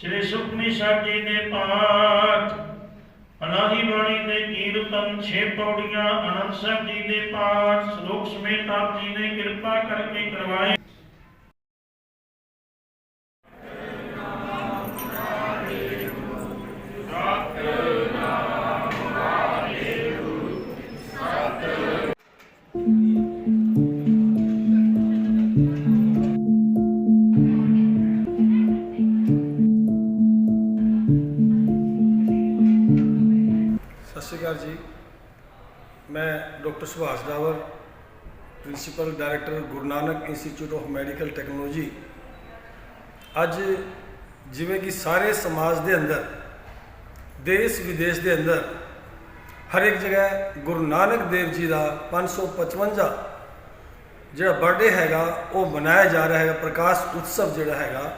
ਸ੍ਰੀ ਸੁਖਮਨੀ ਸਾਹਿਬ ਜੀ ਦੇ ਪਾਠ ਅਲਾਹੀ ਬਾਣੀ ਦੇ ਕੀਰਤਨ, ਛੇ ਪੌੜੀਆਂ, ਅਨੰਦ ਸਾਹਿਬ ਜੀ ਦੇ ਪਾਠ, ਸ਼ਲੋਕ ਸਮੇਤ ਆਪ ਜੀ ਨੇ ਕਿਰਪਾ ਕਰਕੇ ਕਰਵਾਏ। ਸਤਿ ਸ਼੍ਰੀ ਅਕਾਲ ਜੀ। ਮੈਂ doctor Subhash Dawar, principal director Guru Nanak institute of medical technology. ਅੱਜ ਜਿਵੇਂ ਕਿ ਸਾਰੇ ਸਮਾਜ ਦੇ ਅੰਦਰ, ਦੇਸ਼ ਵਿਦੇਸ਼ ਦੇ ਅੰਦਰ, ਹਰ ਇੱਕ ਜਗ੍ਹਾ ਗੁਰੂ ਨਾਨਕ ਦੇਵ ਜੀ ਦਾ 555 ਜਿਹੜਾ ਬਰਥਡੇ ਹੈਗਾ, ਉਹ ਮਨਾਇਆ ਜਾ ਰਿਹਾ ਹੈਗਾ, ਪ੍ਰਕਾਸ਼ ਉਤਸਵ ਜਿਹੜਾ ਹੈਗਾ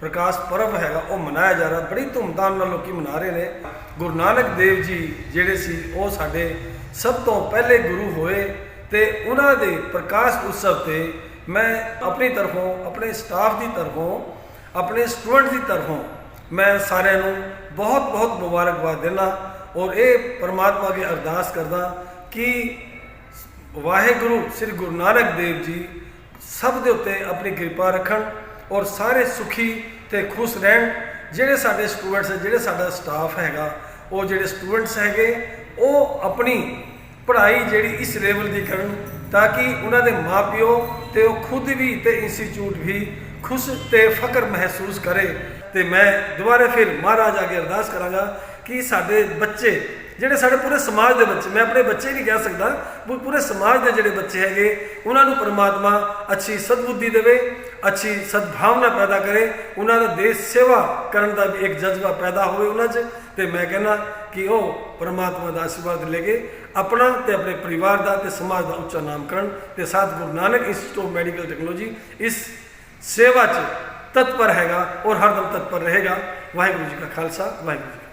ਪ੍ਰਕਾਸ਼ ਪਰਵ ਹੈਗਾ, ਉਹ ਮਨਾਇਆ ਜਾ ਰਿਹਾ। ਬੜੀ ਧੂਮਧਾਮ ਨਾਲ ਲੋਕੀ ਮਨਾ ਰਹੇ ਨੇ। ਗੁਰੂ ਨਾਨਕ ਦੇਵ ਜੀ ਜਿਹੜੇ ਸੀ, ਉਹ ਸਾਡੇ ਸਭ ਤੋਂ ਪਹਿਲੇ ਗੁਰੂ ਹੋਏ ਤੇ ਉਹਨਾਂ ਦੇ ਪ੍ਰਕਾਸ਼ ਉਤਸਵ ਤੇ ਮੈਂ ਆਪਣੀ ਤਰਫੋਂ, ਆਪਣੇ ਸਟਾਫ ਦੀ ਤਰਫੋਂ, ਆਪਣੇ ਸਟੂਡੈਂਟ ਦੀ ਤਰਫੋਂ ਮੈਂ ਸਾਰਿਆਂ ਨੂੰ ਬਹੁਤ ਬਹੁਤ ਮੁਬਾਰਕਬਾਦ ਦਿੰਦਾ ਔਰ ਇਹ ਪਰਮਾਤਮਾ ਅੱਗੇ ਅਰਦਾਸ ਕਰਦਾ ਕਿ ਵਾਹਿਗੁਰੂ, ਸ੍ਰੀ ਗੁਰੂ ਨਾਨਕ ਦੇਵ ਜੀ ਸਭ ਦੇ ਉੱਤੇ ਆਪਣੀ ਕਿਰਪਾ ਰੱਖਣ। ਔਰ ਸਾਰੇ ਸੁਖੀ ਤੇ ਖੁਸ਼ ਰਹਿਣ। ਜਿਹੜੇ ਸਾਡੇ ਸਟੂਡੈਂਟਸ ਜਿਹੜੇ ਸਾਡਾ ਸਟਾਫ ਹੈਗਾ, ਉਹ ਜਿਹੜੇ ਸਟੂਡੈਂਟਸ ਹੈਗੇ, ਉਹ ਆਪਣੀ ਪੜ੍ਹਾਈ ਜਿਹੜੀ ਇਸ ਲੈਵਲ ਦੀ ਕਰਨ ਤਾਂ ਕਿ ਉਹਨਾਂ ਦੇ ਮਾਪਿਓ ਤੇ ਉਹ ਖੁਦ ਵੀ ਤੇ ਇੰਸਟੀਚਿਊਟ ਵੀ ਖੁਸ਼ ਤੇ ਫਖਰ ਮਹਿਸੂਸ ਕਰੇ। ਤੇ ਮੈਂ ਦੁਬਾਰਾ ਫਿਰ ਮਹਾਰਾਜ ਅੱਗੇ ਅਰਦਾਸ ਕਰਾਂਗਾ ਕਿ ਸਾਡੇ ਬੱਚੇ ਜਿਹੜੇ ਸਾਡੇ ਪੂਰੇ ਸਮਾਜ ਦੇ ਬੱਚੇ, ਮੈਂ ਆਪਣੇ ਬੱਚੇ ਨਹੀਂ ਕਹਿ ਸਕਦਾ ਪੂ- ਪੂਰੇ ਸਮਾਜ ਦੇ ਜਿਹੜੇ ਬੱਚੇ ਹੈਗੇ, ਉਹਨਾਂ ਨੂੰ ਪਰਮਾਤਮਾ ਅੱਛੀ ਸਦਬੁੱਧੀ ਦੇਵੇ, ਅੱਛੀ ਸਦਭਾਵਨਾ ਪੈਦਾ ਕਰੇ, ਉਹਨਾਂ ਦਾ ਦੇਸ਼ ਸੇਵਾ ਕਰਨ ਦਾ ਵੀ ਇੱਕ ਜਜ਼ਬਾ ਪੈਦਾ ਹੋਵੇ ਉਹਨਾਂ 'ਚ। ਤੇ ਮੈਂ ਕਹਿੰਦਾ ਕਿ ਉਹ ਪਰਮਾਤਮਾ ਦਾ ਆਸ਼ੀਰਵਾਦ ਲੈ ਕੇ ਆਪਣਾ ਤੇ ਆਪਣੇ ਪਰਿਵਾਰ ਦਾ ਤੇ ਸਮਾਜ ਦਾ ਉੱਚਾ ਨਾਮ ਕਰਨ ਤੇ ਸਾਥ Guru Nanak institute of medical technology ਇਸ ਸੇਵਾ 'ਚ ਤਤਪਰ ਹੈਗਾ ਔਰ ਹਰਦਮ ਤਤਪਰ ਰਹੇਗਾ। ਵਾਹਿਗੁਰੂ ਜੀ ਕਾ ਖਾਲਸਾ, ਵਾਹਿਗੁਰੂ ਜੀ